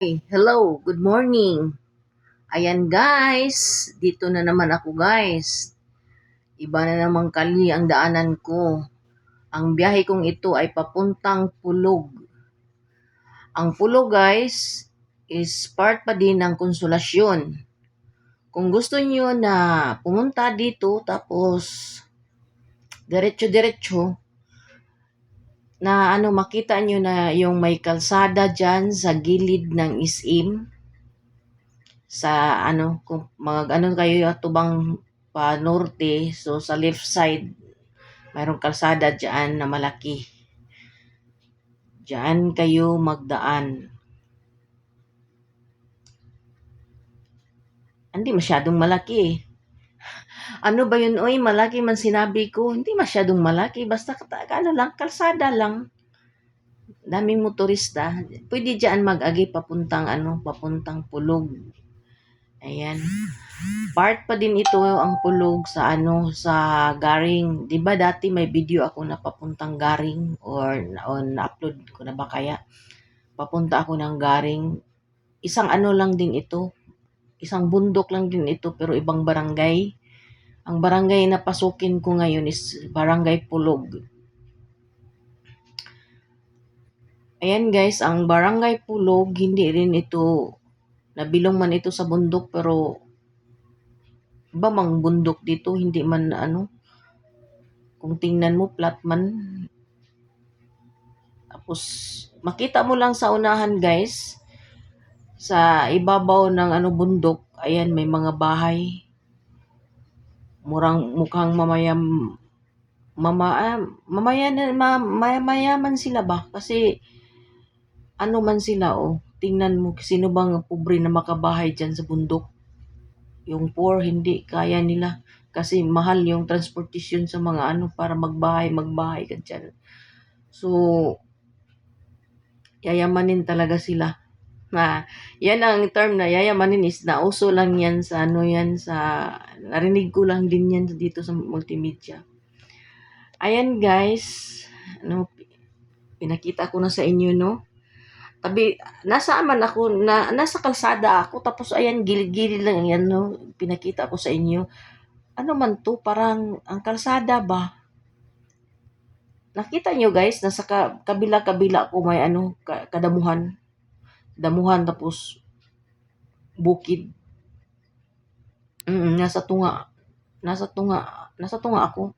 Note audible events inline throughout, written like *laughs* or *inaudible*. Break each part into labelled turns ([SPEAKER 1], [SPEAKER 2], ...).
[SPEAKER 1] Hey, hello, good morning. Ayan guys, dito na naman ako guys. Iba na naman kali ang daanan ko. Ang biyahe kong ito ay papuntang Pulog. Ang Pulog guys is part pa din ng konsolasyon. Kung gusto niyo na pumunta dito tapos diretso-diretso na ano makita niyo na yung may kalsada diyan sa gilid ng isim sa ano kung mga ano kayo tubang pa norte. So sa left side mayroong kalsada diyan na malaki. Diyan kayo magdaan. Hindi masyadong malaki eh. Ano ba yun? Oy, malaki man sinabi ko. Hindi masyadong malaki. Basta ano lang, kalsada lang. Daming motorista. Pwede diyan mag-agi papuntang ano, papuntang pulog. Ayan. Part pa din ito ang pulog sa ano, sa Garing. 'Di ba dati may video ako na papuntang Garing or on upload ko na ba kaya? Papunta ako ng Garing. Isang ano lang din ito. Isang bundok lang din ito pero ibang barangay. Ang barangay na pasukin ko ngayon is Barangay Pulog. Ayan guys, ang Barangay Pulog, hindi rin ito, nabilong man ito sa bundok pero iba mang bundok dito, hindi man ano, kung tingnan mo, flat man. Tapos, makita mo lang sa unahan guys, sa ibabaw ng ano bundok, ayan may mga bahay murang mukhang mamayam mama ah, mamaya ma, mayaman sila ba? Kasi ano man sila oh tingnan mo sino bang pobre na makabahay diyan sa bundok? Yung poor hindi kaya nila. Kasi mahal yung transportation sa mga ano para magbahay magbahay ka dyan. So yayamanin talaga sila na yan ang term na yayamanin is nauso lang yan sa ano yan sa narinig ko lang din yan dito sa multimedia. Ayan guys, ano pinakita ko na sa inyo no. Tabi nasa man ako na nasa kalsada ako tapos ayan gilid-gilid lang yan no pinakita ko sa inyo. Ano man to parang ang kalsada ba? Nakita nyo guys, nasa kabila-kabila ko may ano, kadamuhan damuhan tapos bukid. Mm, nasa tunga. Nasa tunga. Nasa tunga ako.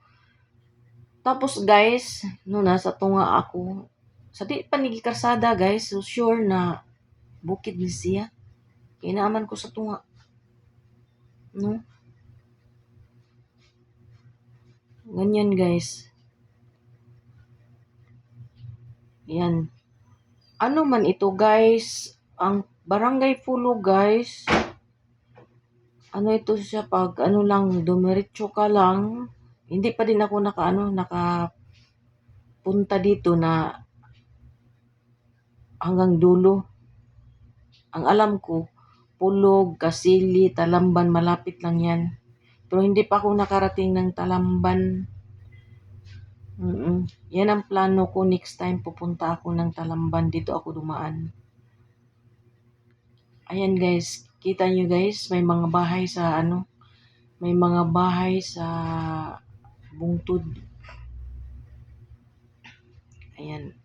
[SPEAKER 1] Tapos guys, no nasa tunga ako. Sa di panigi karsada guys, so sure na bukid ni siya. Kinaaman ko sa tunga. No? Ganyan guys. Yan. Ano man ito guys, ang Barangay Pulo guys, ano ito siya pag ano lang, dumiretso ka lang, hindi pa din ako naka ano, naka punta dito na hanggang dulo. Ang alam ko, Pulog, Kasili, Talamban, malapit lang yan. Pero hindi pa ako nakarating ng Talamban. Mm-mm. Yan ang plano ko next time pupunta ako ng Talamban. Dito ako dumaan. Ayan guys, kita nyo guys, may mga bahay sa ano, may mga bahay sa bungtod. Ayan.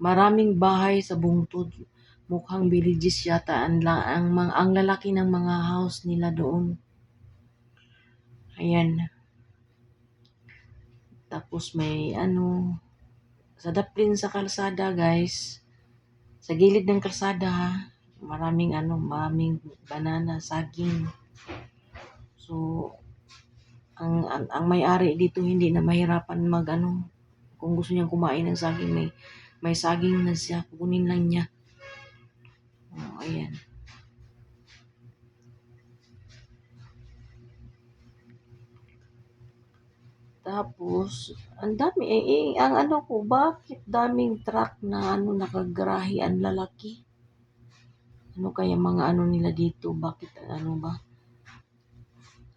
[SPEAKER 1] Maraming bahay sa bungtod. Mukhang villages yata ang, ang, ang, ang lalaki ng mga house nila doon. Ayan. Tapos may ano, sa daplin sa kalsada guys, sa gilid ng kalsada ha, maraming ano, maraming banana, saging. So, ang, ang, ang may-ari dito hindi na mahirapan mag ano, kung gusto niyang kumain ng saging, may, may saging na siya, kukunin lang niya. Oh, ayan. Tapos, ang dami, eh, eh, ang ano ko, bakit daming truck na ano, nakagrahi ang lalaki? Ano kaya mga ano nila dito? Bakit ano ba?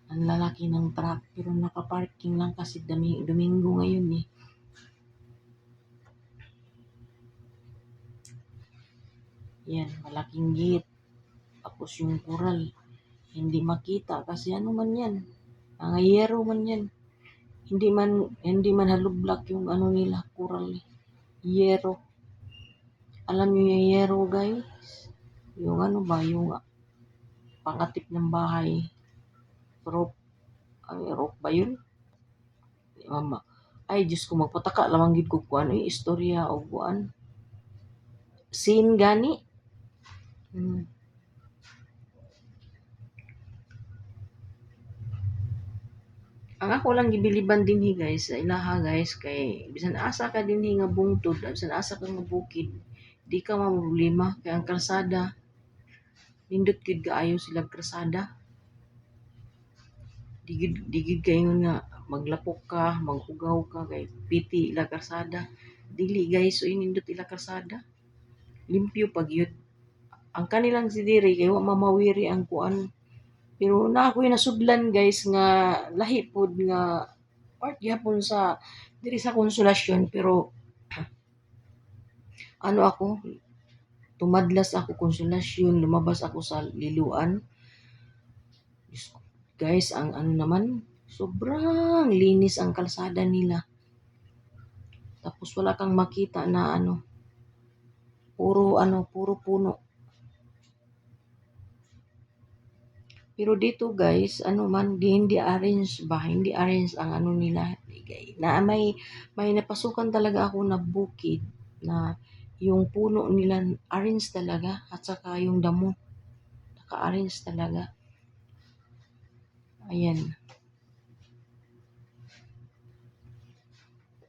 [SPEAKER 1] Ang lalaki ng truck, pero nakaparking lang kasi dami, Domingo ngayon eh. Yan, malaking gate. Tapos yung coral, hindi makita kasi ano man yan. Mga yero man yan. Hindi man, hindi man halublak yung ano nila, coral. eh. Yero. Alam niyo yung yero, guys? Yung ano ba, yung pangatip ng bahay. Rope. Ay, rope ba yun? Mama. Ay, Diyos ko, magpataka lamang gid ko kuan ay istorya o kuan. Scene gani. Hmm. Ang ako lang gibiliban dinhi guys sa ilaha guys kay bisan asa ka dinhi nga bungtod bisan asa ka nga bukid di ka problema. Kay ang kalsada nindot gid kaayo sila kalsada. Di gid di gid kayo nga maglapok ka maghugaw ka kay piti ila kalsada. Dili guys so nindot ila kalsada. Limpyo pag yun ang kanilang sidiri kay wa mamawiri ang kuan pero na ako'y nasudlan guys nga lahi pod nga part gyapon sa diri sa konsolasyon pero *clears throat* ano ako? Tumadlas ako konsolasyon lumabas ako sa liluan. Guys ang ano naman sobrang linis ang kalsada nila. Tapos wala kang makita na ano puro ano puro puno Pero dito guys, ano man, di hindi arrange ba? Hindi arrange ang ano nila. Na may, may napasukan talaga ako na bukid na yung puno nila arrange talaga at saka yung damo naka-arrange talaga. Ayan.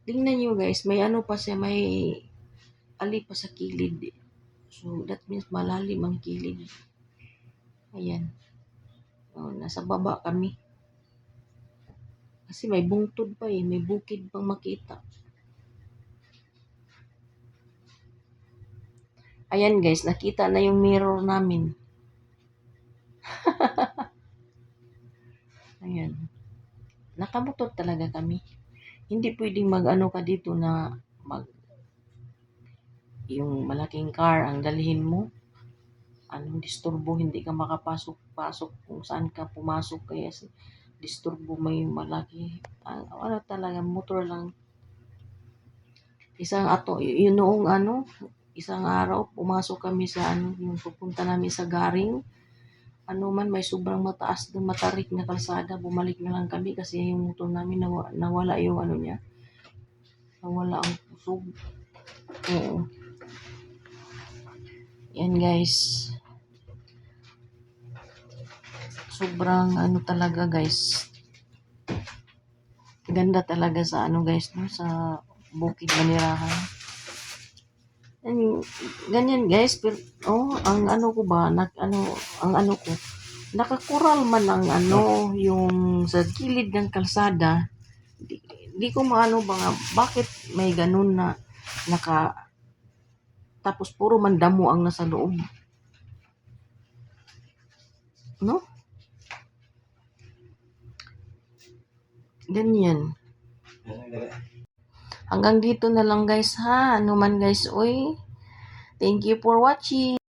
[SPEAKER 1] Tingnan nyo guys, may ano pa siya, may ali pa sa kilid. So, that means malalim ang kilid. Ayan. Oh, nasa baba kami. Kasi may bungtod pa eh, may bukid pang makita. Ayan guys, nakita na yung mirror namin. *laughs* Ayan. Nakamotor talaga kami. Hindi pwedeng mag-ano ka dito na mag yung malaking car ang dalhin mo. Anong disturbo, hindi ka makapasok-pasok kung saan ka pumasok kaya si- disturbo yung malaki. Ah, ano talaga, motor lang. Isang ato, yun noong ano, isang araw, pumasok kami sa ano, yung pupunta namin sa garing. Ano man, may sobrang mataas na matarik na kalsada, bumalik na lang kami kasi yung motor namin nawa, nawala yung ano niya. Nawala ang pusog. Oo. Yan guys. Sobrang ano talaga guys. Ganda talaga sa ano guys no sa Bukid Manirahan. Yan, ganyan guys, pero oh, ang ano ko ba, nak, ano, ang ano ko, nakakural man ang ano, yung sa gilid ng kalsada, di, di ko maano ba nga, bakit may ganun na naka, tapos puro mandamo ang nasa loob. No? Ganyan. Hanggang dito na lang guys ha. Ano man guys, oy. Thank you for watching.